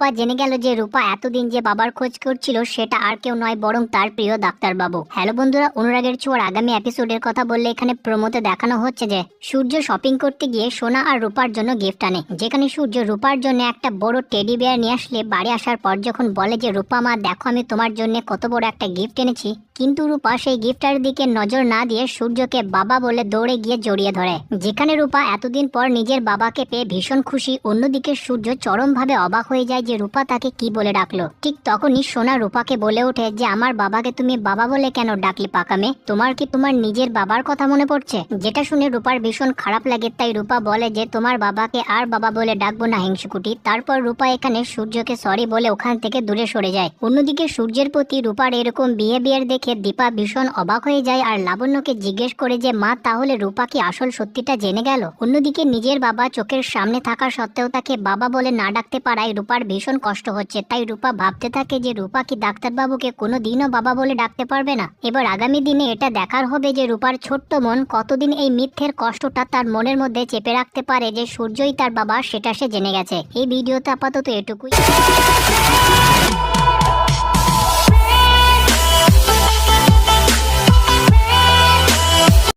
রূপা জেনে গেল যে রূপা এতদিন যে বাবার খোঁজ করছিল, সেটা আর কেউ নয়, বরং তার প্রিয় ডাক্তারবাবু। হ্যালো বন্ধুরা, অনুরাগের ছোঁয়ার আগামী এপিসোডের কথা বললে এখানে প্রমোতে দেখানো হচ্ছে যে, সূর্য শপিং করতে গিয়ে সোনা আর রূপার জন্য গিফট আনে। যেখানে সূর্য রূপার জন্য একটা বড় টেডি বেয়ার নিয়ে আসলে বাড়ি আসার পর যখন বলে যে, রূপা মা, দেখো আমি তোমার জন্য কত বড় একটা গিফট এনেছি। কিন্তু রূপা সেই গিফটার দিকে নজর না দিয়ে সূর্যকে বাবা বলে দৌড়ে গিয়ে জড়িয়ে ধরে। যেখানে রূপা এতদিন পর নিজের বাবাকে পেয়ে ভীষণ খুশি, অন্যদিকে সূর্য চরমভাবে অবাক হয়ে যায় যে রূপা তাকে কি বলে ডাকলো। ঠিক তখনই সোনা রূপাকে বলে ওঠে যে, আমার বাবাকে তুমি বাবা বলে কেন ডাকলে পাকামে? তোমার কি তোমার নিজের বাবার কথা মনে পড়ছে? যেটা শুনে রূপার ভীষণ খারাপ লাগে, তাই রূপা বলে যে, তোমার বাবাকে আর বাবা বলে ডাকবো না, হিংসুকুটি। তারপর রূপা এখানে সূর্যকে সরি বলে ওখান থেকে দূরে সরে যায়। অন্যদিকে সূর্যের প্রতি রূপার এরকম বিয়ে বিয়ের দেখে দীপা ভীষণ অবাক হয়ে যায় আর লাবণ্যকে জিজ্ঞেস করে যে, মা, তাহলে রূপা কি আসল সত্যিটা জেনে গেল? অন্যদিকে নিজের বাবা চোখের সামনে থাকা সত্ত্বেও তাকে বাবা বলে না ডাকতে পারায় রূপার ভীষণ কষ্ট হচ্ছে। তাই রূপা ভাবতে থাকে যে, রূপা কি ডাক্তারবাবুকে কোনো দিনও বাবা বলে ডাকতে পারবে না? এবার আগামী দিনে এটা দেখার হবে যে, রূপার ছোট্ট মন কতদিন এই মিথ্যের কষ্টটা তার মনের মধ্যে চেপে রাখতে পারে যে, সূর্যই তার বাবা, সেটা সে জেনে গেছে। এই ভিডিওতে আপাতত এটুকুই।